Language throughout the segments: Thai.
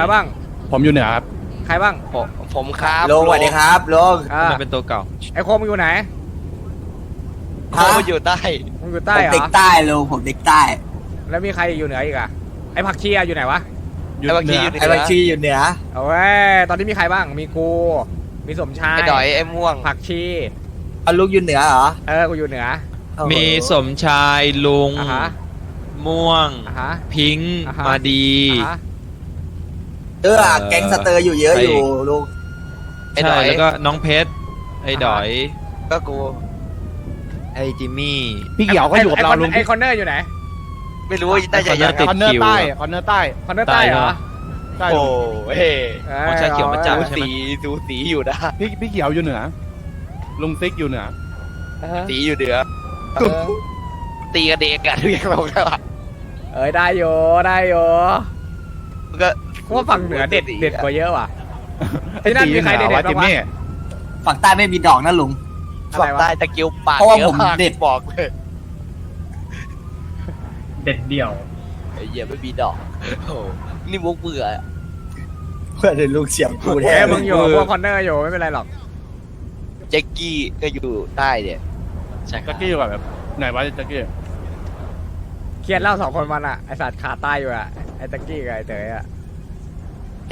อบ้าง ผมอยู่เหนือครับ ใครบ้าง ผมผมครับลุงสวัสดีครับลุงอ่ามันเป็นตัวเก่าไอ้โคมมึงอยู่ไหนโคอยู่ใต้ มึงอยู่ผใต้มเหรเด็กอ ใต้ลุงผมเด็กใต้แล้วมีใครอยู่เหนืออีกอะไอ้ผักชีอะอยู่ไหนวะ อยู่ไอ้บางเหทีนืออยู่เหนืไอ้บัญอชีอยู่เหนือเอาเว้ยตอนนี้มีใครบ้าง มีกู มีสมชายไอ้ดอยไอ้ม่วง ผักชี เอาลุงอยู่เหนือเหรอเออ กูอยู่เหนือโอ้โหมีสมชายลุงอะฮะม่วง อะฮะ พิงค์อ่าฮะ มาดี อะฮะ เออแก๊งสเตอร์อยู่เยอะอยู่ลุงไอ้ใช่ดอยแล้วก็น้องเพชรไอ้ดอย ก็กู ไอ้จิมมี่ พี่เขียวก็อยู่กับเราไคลุงไอ้คอนเนอร์อยู่ไหนไม่รู้น่าจะไอ้ยังติดคอนเนอคิร์ว ใต้คอนเนอร์ใต้คอนเนอร์ใต้เหรอใช่โอ้เฮ้เออของชาเขียวมาจับอใช่ไหมสีดูสีอยู่นะพี่พี่เขียวอยู่เหนือลุงซิกอยู่เหนือเออสีอยู่เหนือเออตีกันเด็กกันเรียกเราได้ปะเอ้ยได้อยู่ได้อยู่ มันก็กูว่าฝั่งเหนือเด็ดเด็ดกว่าเยอะว่ะที่นั่นมีใครเด็ดๆวะบ้างวะ จิมมี่ฝั่งใต้ไม่มีดอกนะลุง อะไรฝั่งวะ ใต้ตะกิ้วปากเพราะว่าเยอะผมมากเด็ด บอกเลยเด็ดเดี่ยว ไอ้เหี้ยไม่มีดอกโอ้นี่มุกเบื่อเพื่อนเลยลุงเสียงกูแท้เอ้ยมึงอยู่กับพวกคอนเนอร์อยู่ไม่เป็นไรหรอก แจ็คกี้ก็อยู่ใต้เนี่ยใช่ครัจับกกี้อยู่กับแบบไหนวะจักกี้เครียดเล่าสองคนมันอะไอสัตว์ขาใต้อยู่อะไอตะกี้กับไอเต๋ออะ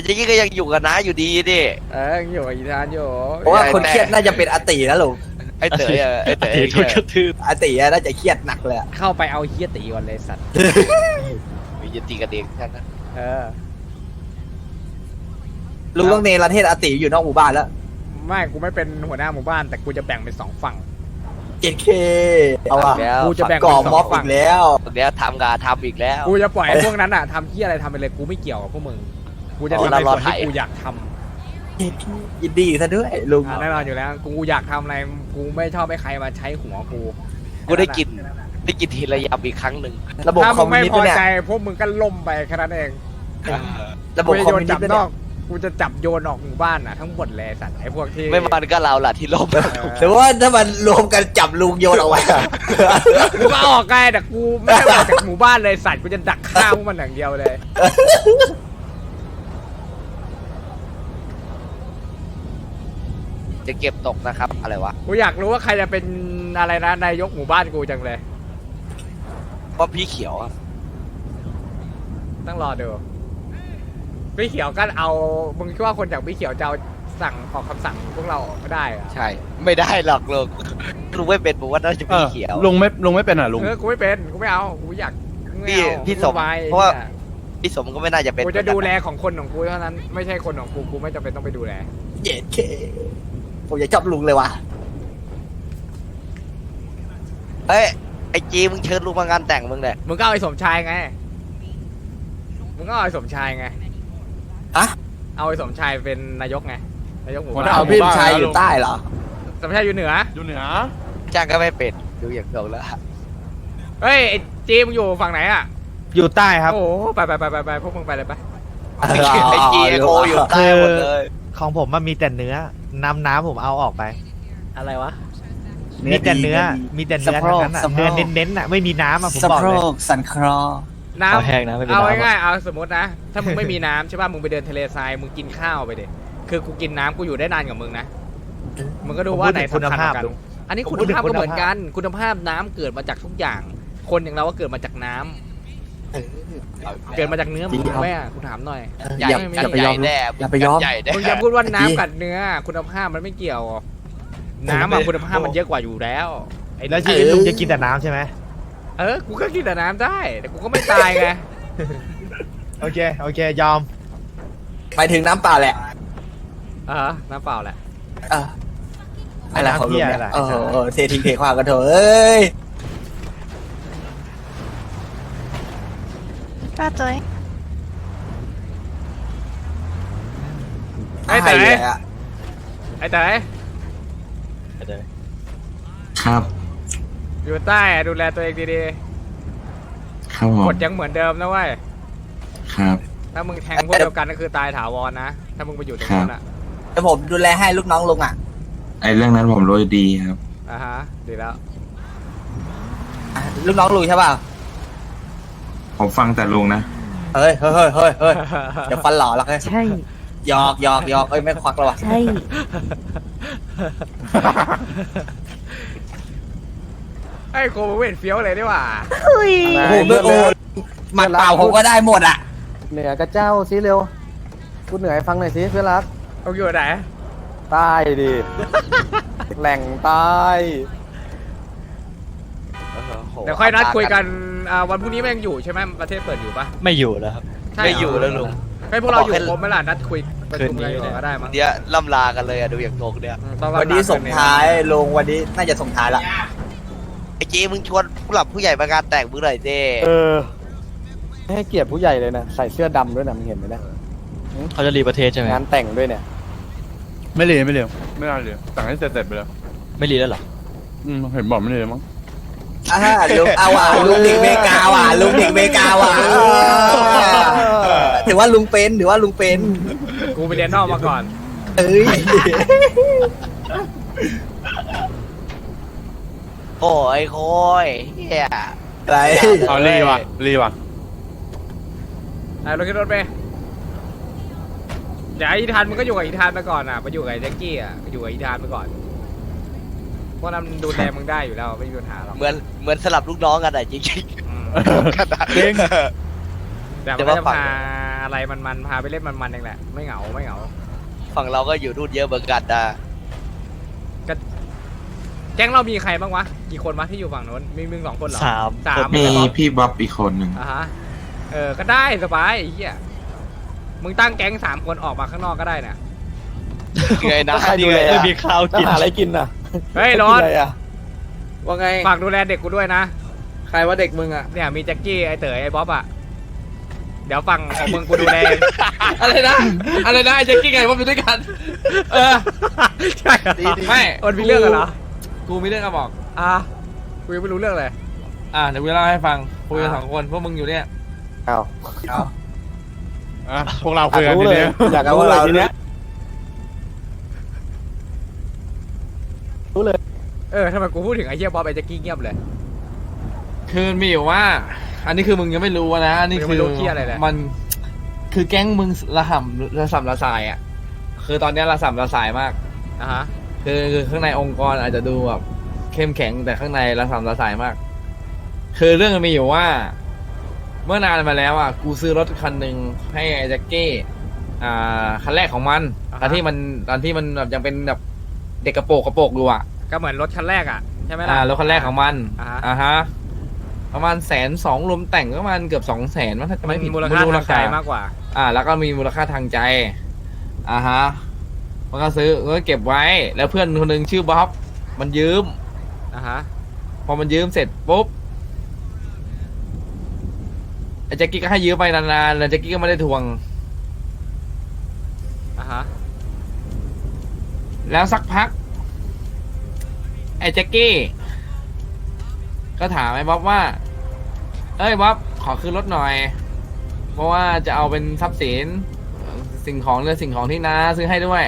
แจ็คกี้ก็ยังอยู่กับน้าอยู่ดีดิเออยังอยู่กับอีธานอยู่เพราะว่าคนเครียดน่าจะเป็นอาตินะลุงไอ้เต๋ออะไอ้เต๋อไอ้โดนกระทืบอาติน่าจะเครียดหนักเลยอะเข้าไปเอาเฮียตีก่อนเลยสัตว์มีจะตีกันเองแค่นั้นเออลุงต้องเนรเทศอาติอยู่นอกหมู่บ้านแล้วไม่กูไม่เป็นหัวหน้าหมู่บ้าน แต่กูจะแบ่งเป็นสองฝั่ง เจ็ดเคเอาอะแล้วกูจะแบ่งก่อเป็นสม็ออบงฝั่อีงกแล้วเดี๋ยวทำกาทำอีกแล้ว กูจะปล่อยให้พวกนั้นอะทำเฮียอะไรทำไปเลยกูไม่เกี่ยวกับพวกมึง กูจะอ๋อทำในส่วนเรารอถ่าที่ยกูอยากทยินดีซะด้วยลุงำอะแน่นอนอยู่แล้ว กูอยากทำอะไร กูไม่ชอบให้ใครมาใช้หัวกูกูได้กินได้กินทีละยำอีกครั้งหนึ่งระบบถ้าคมึอมงมิวไม่นิสพอต์เนี่ยใจพวกมึงก็ล่มไปแค่นั้นเองระบบกูจะคอมโยมินวนิสจับต์เนี่ยนอก กูจะจับโยนออกหมู่บ้านอะทั้งหมดเลยสัตว์ไอ้พวกที่ไม่มันก็เราล่ะที่ล้มหรือว่าถ้ามันรวมกันจับลุงโยนเอาไว้อะกูก็ออกไงแต่กูไม่ได้ออกจากหมู่บ้านเลยสัตว์กูจะดักฆ่าพวกมันอย่างเดียวเลย จะเก็บตกนะครับ อะไรวะกูอยากรู้ว่าใครจะเป็นอะไรนะนายกหมู่บ้านกูจังเลยเพราะพี่เขียวอะต้องรอดูพี่เขียวก็เอามึงคิดว่าคนจากพี่เขียวจะเอาสั่งออกคำสั่งพวกเราไม่ได้เหรอะใช่ ไม่ได้หรอกลุงลุงไม่เป็นผมว่าน่าจะเอพี่อเขียว ลุงไม่ลุงไม่เป็นอะลุง เออกูไม่เป็นกูไม่เอากูอยากไม่พี่เอาพี่สมกูไเพราะว่า นี่ยพี่สมก็ไม่น่าจะเป็นกูจะดูแลของคนของกูเท่านั้นไม่ใช่คนของกูกูไม่จำเป็นต้องไปดูแล เจ็ดเค ผมจะจับลุงเลยว่ะเอ้ยไอจีมึงเชิญลุงมางานแต่งมึงเนี่ยมึงก็เอาไอ้สมชายไง มึงก็เอาไอ้สมชายไง อะเอาไอ้สมชายเป็นนายกไง นายกหมู่หัวหบ้าน้เอานพี่ชายอยู่ใต้เหรอ สมชายอยู่เหนือ อยู่เหนือจ้างก็ไม่เป็นดูอย่างเดียวแล้วเฮ้ยไอ้จีมึงอยู่ฝั่งไหนอะ อยู่ใต้ครับ โอ้โหไปไปไปไปไปพวกมึงไปเลยไป ไอจีไอโกอยู่ใต้หมดเลย ของผมมันมีแต่เนื้อ น้ำน้ำผมเอาออกไป อะไรวะ มีแต่เนื้อ มีแต่เนื้อทั้งนั้นอะสะโพก เนื้อเน้นๆอะไม่มีน้ำอะผมสะบอกโพเลยกสันครอ น้ำเอาแห้งนะไม่เป็นเอาน้ำ ง่ายๆเอาสมมตินะ ถ้ามึงไม่มีน้ำใช่ป่ะมึงไปเดินทะเลทรายมึงกินข้าวไปเด็คือกูกินน้ำกูอยู่ได้นานกว่ามึงนะมึงก็ดูว่าไหนสำคัญกว่ากัน อันนี้คุณภาพก็เหมือนกัน คุณภาพน้ำเกิดมาจากทุกอย่าง คนอย่างเราก็เกิดมาจากน้ำ เกิดมาจากเนื้อหมูไหมอะคุณถามหน่อยใหญ่อย่ากัอนย่าไปใหยญ่อมแน่อย่าไปยอม ใหญ่แน่ มึงจะพูดว่าน้ำกับเนื้อ คุณภาพมันไม่เกี่ยว น้ำอะคุณภาพมันเยอะกว่าอยู่แล้ว ไอ้แล้วชีวิตลุงจะกินแต่น้ำใช่ไหมเออ กูก็กินแต่น้ำได้ แต่กูก็ไม่ตายไง โอเค โอเค ยอม ไปถึงน้ำเปล่าแหละเออน้ำเปล่าแหละ เอออะไรของลุงเนี่ยอะไรเออเออเททิ้งเทขว้างกันเถอะเอ้ย ป้าจ้อยไอ้เต๋ใครอเนี่ยอะไอ้เต๋อครับอยู่ใต้อะดูแลตัวเองดีครับผๆมกดยังเหมือนเดิมนะเว้ย ครับ ถ้ามึงแทงพวกเดียวกันก็คือตายถาวรนะ ถ้ามึงไปอยู่ตรงนั้นอะเดี๋ยวผมดูแลให้ลูกน้องลุงอะไอ้เรื่องนั้นผมรู้ดีครับ อ่าฮะ ดีแล้ว อะลูกน้องลุงใช่ป่ะ ผมฟังแต่ลุงนะอเฮ้ยเฮ้ยเฮ้ยเฮ้ยเฮ้ยเดี๋ยวฟันหล่อแล้วไงใช่ หยอกหยอกหยอกเอ้ยไม่ควักแล้ววะใช่ ไอ้โคเวนเฟี้ยวเลยดีกว่าคุยโอ้โหไม่โอ้หมัดเปล่าผมก็ได้หมดอะเหนือกับเจ้าสิเร็วพูดเหนือให้ฟังหน่อยสิเพื่อนรักเอาอยู่ไหนใต้ดิแหล่งใต้เดี๋ยวค่อยนัดคุยกัน อ่าวันพรุ่งนี้แม่งอยู่ใช่ไหมประเทศเปิดอยู่ปะไม่อยู่แล้วครับ ใช่ไม่อยู่แล้วลุง ให้พวกเราอยู่ครบไหมล่ะนัดคุยประชุมกันอยู่ก็ได้มั้งเดี๋ยวล่ำลากันเลยอะดูอย่างโงกเนี่ยอืมต้องวันนี้ส่งท้ายลงวันนี้น่าจะส่งท้ายละไอ้เจมึงชวนผู้หลักผู้ใหญ่มางานแต่งมึงหน่อยเจเออให้เกียรติผู้ใหญ่เลยนะ ใส่เสื้อดำด้วยนะมึงเห็นไหมนะเขาจะรีประเทศใช่ไหมงานแต่งด้วยเนี่ย ไม่เรียนไม่เรียนไม่น่าเรียนสั่งให้เสร็จๆไปแล้วไม่รีแล้วเหรออืมเห็นบอกไม่เรียนมั้ง อ่าลุงเอาว่ะลุงเด็กเมกาว่ะลุงเด็กเมกาว่ะเออถือว่าลุงเป็นถือว่าลุงเป็นกูไปเรียนนอกมาก่อน เอ้ยโอ้ยโคยเฮียอะไรเอารีว่ะรีว่ะไอ้รถขึ้นรถไปอย่าไอ้อีธานมันก็อยู่กับอีธานไปก่อนอะไปอยู่กับไอ้แจ็คกี้อะไปอยู่กับอีธานไปก่อน เพราะนั้นมันดูแลมึงได้อยู่แล้วไม่มีปัญหาหรอกเหมือนเหมือนสลับลูกน้องกันอะจริงอืมๆกันอะจริง แต่เดี๋มันยวก็มาจะฟังพาอะไรมันๆพาไปเล่นมันๆเองแหละไม่เหงาไม่เหงาฝั่งเราก็อยู่นู่นเยอะเหมือนกันนะแก๊งเรามีใครบ้างวะกี่คนวะที่อยู่ฝั่งโน้นมีมึงสองคนเหรอสามสามมีเหรอพี่บ๊อบอีกคนหนึ่งอ่าฮะเออก็ได้สบายไอ้เหี้ยมึงตั้งแก๊งสามคนออกมาข้างนอกก็ได้น่ะไงนะใครดูแลไม่มีข้าวจะกิน หาอะไรกินน่ะ เฮ้ยรกิอนอะไรอะว่าไง ฝากดูแลเด็กกูด้วยนะ ใครว่าเด็กมึงอะ เนี่ยมีแจ็คกี้ไอ้เต๋อไอ้บ๊อบอะ เดี๋ยวฝั่งของมึงกูดูแลเองอะไรนะ อะไรนะไอ้แจ็คกี้ไงว่าอยู่ด้วยกัน เออ ใช่เหรอไม่มันมีเรื่องกันเหรอ กูมีเรื่องจะบอก อะกูยังไม่รู้เรื่องเลย อะเดี๋ยวกูเล่าให้ฟังคุยกันสองคนพวกมึงอยู่เนี่ย อ้าวอะพวกเราคุยกันรู้ทีเลยเนี้ยอยากรู้เลยทีเนี้ย รู้เลย เออทำไมกูพูดถึงไอ้เหี้ยบ๊อบไอ้แจ็คกี้เงียบเลย คือมันมีอยู่ว่า อันนี้คือมึงยังไม่รู้นะ อันนี้มึงยังคืไม่อรู้เหี้ยอะไรเลย มันคือแก๊งมึงระห่ำระสำระสายอะ คือตอนเนี้ยระสำระสายมาก อะฮะคือคือข้างในองค์กรอาจจะดูแบบเข้มแข็งแต่ข้างในระสำระสายมาก คือเรื่องมันมีอยู่ว่า เมื่อนานมาแล้วอะกูซื้อรถคันหนึ่งให้ไอ้แจ็คกี้อ่าคันแรกของมันอ่าฮะตอนที่มันตอนที่มันแบบยังเป็นแบบ เด็กกระโปรงกระโปรงอยู่อะก็เหมือนรถคันแรกอะใช่ไหมล่ะ อ่ารถคันแรกของมันอ่าฮะ อ่าฮะประมาณแสนสองรวมแต่งก็ประมาณเกือบสองแสนมั้งถ้าจะมัไม่นผิดมูลค่าไรู้ทางใจมากกว่า อ่า แล้วก็มีมูลค่าทางใจอ่าฮะมันก็ซื้อก็เก็บไว้ แล้วเพื่อนคนหนึ่งชื่อบ๊อบมันยืม อะฮะ พอมันยืมเสร็จปุ๊บไอ้แจ็คกี้ก็ให้ยืมไปนานๆแล้วแจ็คกี้ก็ไม่ได้ทวง อะฮะ แล้วสักพัก ไอ้แจ็คกี้ ก็ถามไอ้บ๊อบว่า เอ้ยบ๊อบขอคืนรถหน่อย เพราะว่าจะเอาเป็นทรัพย์สิน สิ่งของหรือสิ่งของที่น้าซื้อให้ด้วย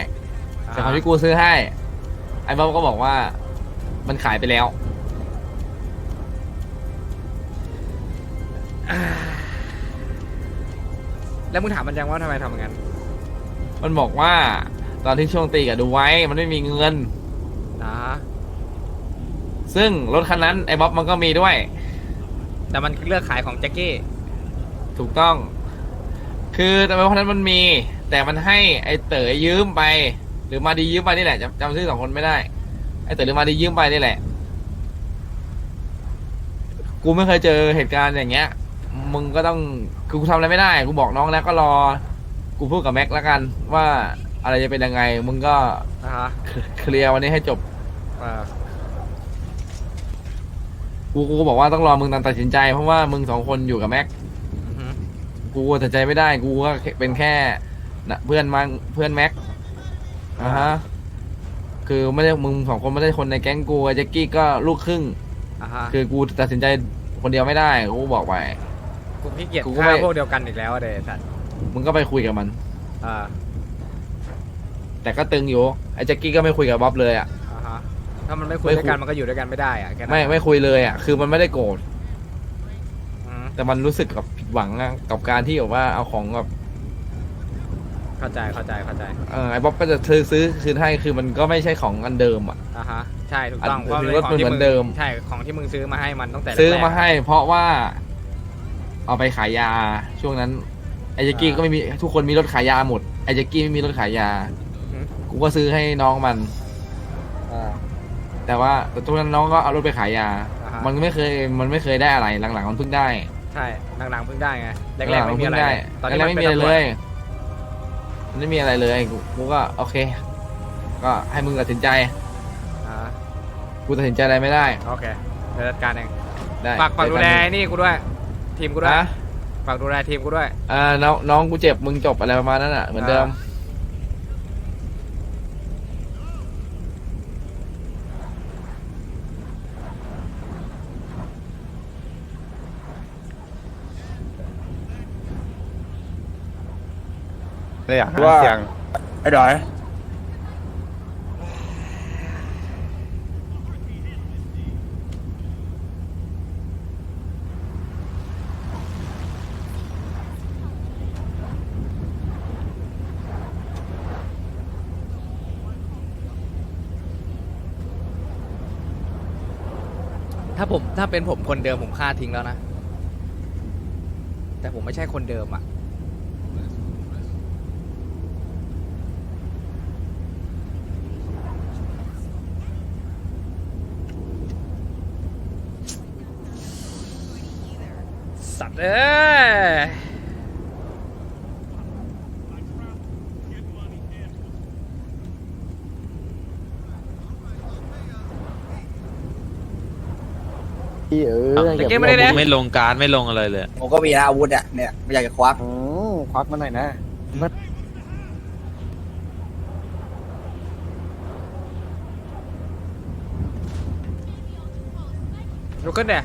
อ่าสิ่งของที่กูซื้อให้ ไอ้บ๊อบก็บอกว่า มันขายไปแล้วแล้วมึงถามมันยังว่าทำไมทำอย่างนั้น มันบอกว่า ตอนที่ช่วงตีกับดูไว้มันไม่มีเงิน อ่าฮะซึ่งรถคันนั้นไอ้บ๊อบมันก็มีด้วย แต่มันเลือกขายของแจ็คกี้ ถูกต้อง คือแต่ว่าคนนั้นมันมี แต่มันให้ไอ้เต๋อยืมไป หรือมาดียืมไปนี่แหละจำจำชื่อสองคนไม่ได้ ไอ้เต๋อหรือมาดียืมไปนี่แหละ กูไม่เคยเจอเหตุการณ์อย่างเงี้ย มึงก็ต้องคือกูทำอะไรไม่ได้ กูบอกน้องแล้วก็รอ กูพูดกับแม็กแล้วกันว่า อะไรจะเป็นยังไง มึงก็อ่าฮะเคลียร์วันนี้ให้จบเออกูกูก็บอกว่าต้องรอมึงตัดสินใจเพราะว่ามึงสองคนอยู่กับแม็ก อือฮึกูตัดสินใจไม่ได้ กูก็เป็นแค่นะเพื่อนมังเพื่อนแม็กอ่าฮะ คือไม่ได้มึงสองคนไม่ได้คนในแก๊งกูไอ้แจ็คกี้ก็ลูกครึ่ง อ่าฮะคือกูตัดสินใจคนเดียวไม่ได้ กูบอกไป กูขี้เกียจกูก็ฆ่าไม่ พวกเดียวกันอีกแล้วอะเดชสัตว์มึงก็ไปคุยกับมัน อ่า แต่ก็ตึงอยู่ไอ้แจ็คกี้ก็ไม่คุยกับบ๊อบเลยอะ อ่าฮะถ้ามันไม่คุยไม่ด้วยกันคุยมันก็อยู่ด้วยกันไม่ได้อะแค่นั้นไม่ไม่คุยเลยอะคือมันไม่ได้โกรธอืมแต่มันรู้สึกกับผิดหวังอะกับการที่แบบว่าเอาของแบบเข้าใจเข้าใจเข้าใจเออไอ้บ๊อบก็จะซื้อซื้อคืนให้คือมันก็ไม่ใช่ของอันเดิมอะ อ่าฮะใช่ถูกต้องอันเพราะถือเป็นว่าของที่เหมืมึองนเดิมใช่ของที่มึงซื้อมาให้มันตั้งแต่ซื้อแรกๆ มาให้ เพราะว่า เอาไปขายยาช่วงนั้นไอ้แจ็กกี้อ่า ก็ไม่มีทุกคนมีรถขายยาหมดไอ้แจ็กกี้ไม่มีรถขายยาอืม กูก็ซื้อให้น้องมัน อ่า แต่ว่าแต่ตรงนั้นน้องก็เอารถไปขายยา อ่าฮะ มันไม่เคยมันไม่เคยได้อะไรหลังๆมันเพิ่งได้ ใช่หลังๆเพิ่งได้ไงแรหลักงๆๆไม่มันมีเพิ่อะงไรได้เลยตอนแรนี้กมันๆไม่เป็นมีอะไรตำรเลวจยมันไม่มีอะไรเลยกูกูก็โอเค ก็ให้มึงตัดสินใจ อ่ากูตัดสินใจอะไรไม่ได้โอเคเดี๋ยวจัดการเองได้ฝากฝากดูแลนี่กูด้วย ทีมกูด้วยนะฝากดูแลทีมกูด้วยอ่าน้องน้องกูเจ็บมึงจบอะไรประมาณนั้นอะเหมือนเดิม เลยอยากหาเสียงไอ้ดอยถ้าผมถ้าเป็นผมคนเดิมผมฆ่าทิ้งแล้วนะ แต่ผมไม่ใช่คนเดิมอะ สัตว์เอ้ยพี่เออแต่เกมไม่ได้นะไม่ลงการไม่ลงอะไรเลยผมก็มีนะอาวุธอะเนี่ยไม่อยากจะควักอืมควักมาหน่อยนะลุกขึ้นเดี๋ย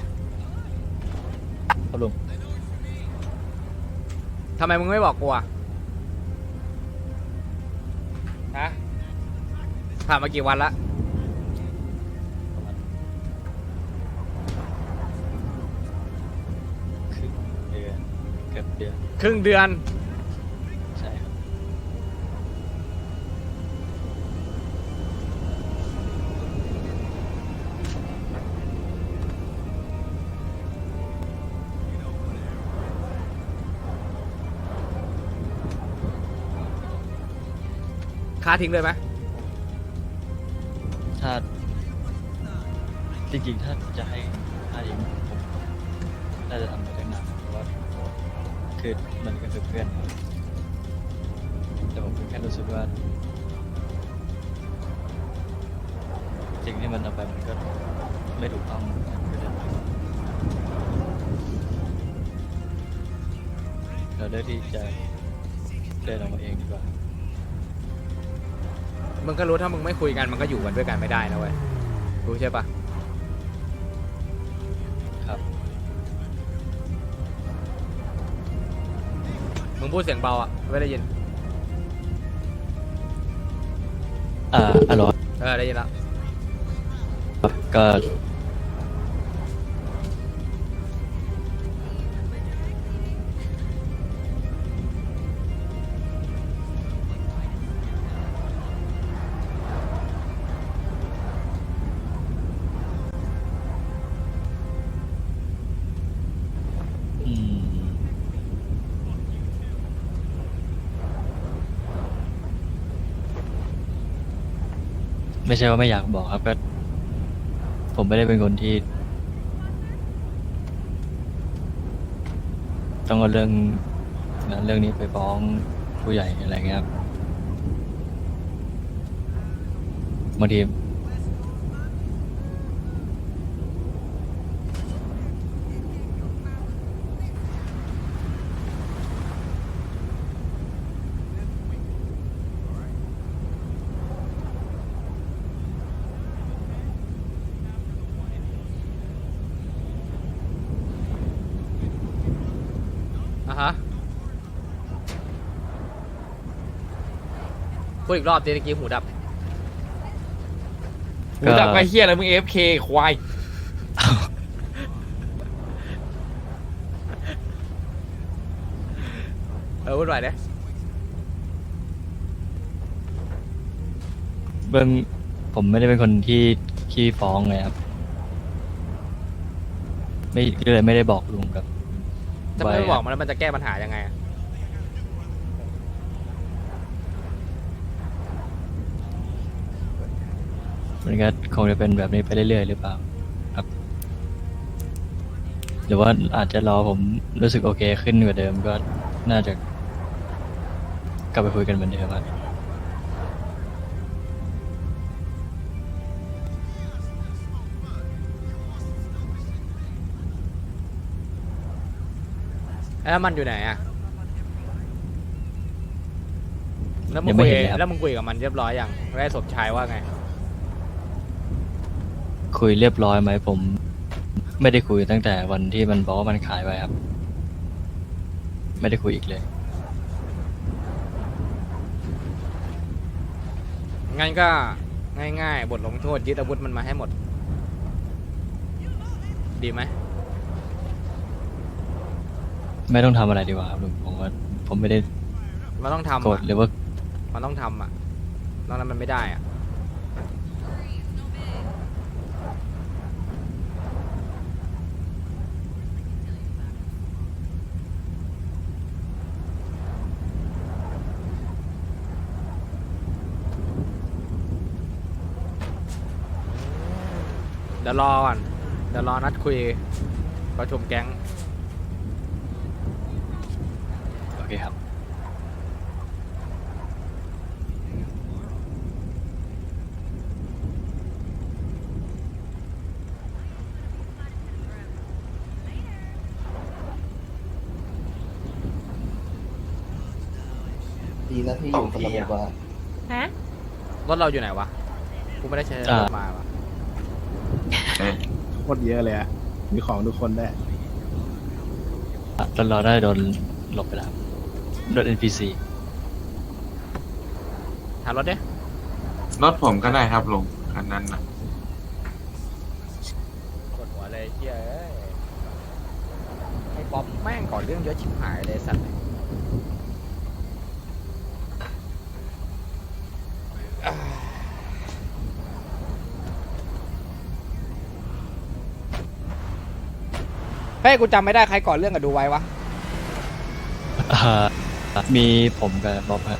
ครับลุง ทำไมมึงไม่บอกกูอะฮะผ่านมากี่วันละคือเดือนเกือบเดือน ครึ่งเดือน ค่าทิ้งเลยไหมถ้าจริงๆ ถ้าจะให้ถ้าองผมน่าจะทำไปได้นานเพราะว่าคือมันก็คือเพื่อนแต่ผมแค่รู้สึกว่าสิ่งที่มันเอาไปมันก็ไม่ถูกต้องก็เลยเราเลือกที่จะเดินออกมาเองดีกว่า มึงก็รู้ถ้ามึงไม่คุยกันมันก็อยู่กันด้วยกันไม่ได้นะเว้ยรู้ใช่ปะครับ มึงพูดเสียงเบาอะไม่ได้ยินอ่าอร่อยเออได้ยินแล้วก็ ไม่ใช่ว่าไม่อยากบอกครับก็ผมไม่ได้เป็นคนที่ ต้องเอาเรื่องนั้นเรื่องนี้ไปฟ้องผู้ใหญ่อะไรเงี้ยครับบางที อะฮะพูดอีกรอบดิเมื่อกี้หูดับหูดับไปเฮียอะไรมึงเอฟเคควายอวุ่นวายเนี่ยเบื้องผมไม่ได้เป็นคนที่ขี้ฟ้องเลยครับ ไม่ก็เลยไม่ได้บอกลุงกับ จะไม่บอกมันแล้วมันจะแก้ปัญหายังไงอะมันก็คงจะเป็นแบบนี้ไปเรื่อยๆหรือเปล่า ครับ หรือว่าอาจจะรอผมรู้สึกโอเคขึ้นกว่าเดิมก็น่าจะ กลับไปคุยกันเหมือนเดิมครับ แล้วมันอยู่ไหนอะแล้วมึยังงคุไม่ยเห็นเลยครับ แล้วมึงคุยกับมันเรียบร้อยยังได้สมชายว่าไง คุยเรียบร้อยไหมผม ไม่ได้คุยตั้งแต่วันที่มันบอกว่ามันขายไปครับ ไม่ได้คุยอีกเลย งั้นก็ง่ายๆ บทลงโทษยึดอาวุธมันมาให้หมด ดีไหม ไม่ต้องทำอะไรดีกว่าครับลุงผมว่าผมไม่ได้มันต้องทำโกรธอะหรือว่ามันต้องทำอะนอกนั้นมันไม่ได้อะเดี๋ยวรอก่อนเดี๋ยวรอนัดคุยประชุมแก๊ง โอเคครับ ดีนะที่อยู่คนละหมู่บ้านฮะรถเราอยู่ไหนวะ กูไม่ได้ใช้รอ่าถมาวะเอ๊ะโคตรเยอะเลยอะมีของทุกคนได้แล้วเราได้โดนหลบไปแล้วโดน NPC หารถเด้รถผมก็ได้ครับลุงคันนั้นนะกดหัวเลยเฮียเอ้ยไอ้ป๊อปแม่งก่อนเรื่องเยอะชิบหายเลยสัตว์อ่าเฮ้ยกูจำไม่ได้ใครก่อนเรื่องกับดูไว้วะ อ่า มีผมกับบ๊อบครั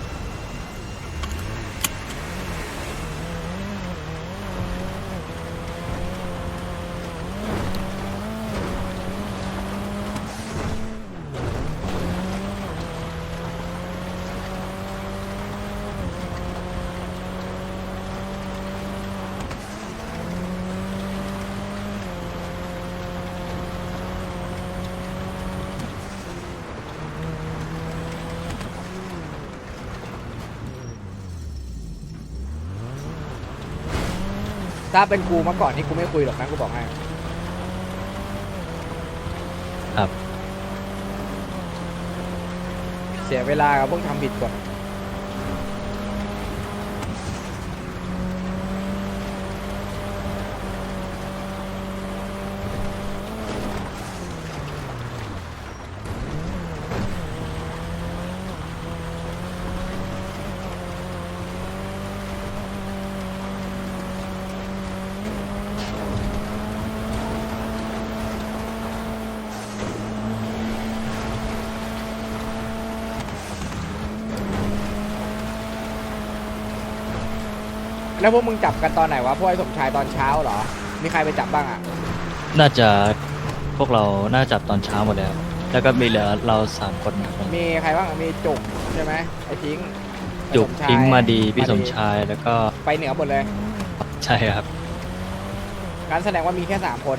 ถ้าเป็นกูมาก่อนนี่กูไม่คุยหรอกนะกูบอกให้ครับ เสียเวลากับพวกทำผิดกฎ แล้วพวกมึงจับกันตอนไหนวะพวกไอ้สมชายตอนเช้าเหรอ มีใครไปจับบ้างอะน่าจะพวกเราน่าจับตอนเช้าหมดแล้ว แล้วก็มีเหลือเราสามคนครับมีใครบ้างอะมีจุกใช่ไหมไอ้ทิ้งไอ้จุกสชยทิ้งมาดีพี่าสมชายแล้วก็ไปเหนือหมดเลยใช่ครับการแสดงว่ามีแค่สามคน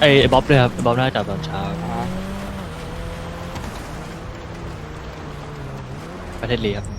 ไอ้ไอ้บ๊อบด้วยครับบ๊อบน่าจะจับตอนเช้าอ่าประเทศลีครับ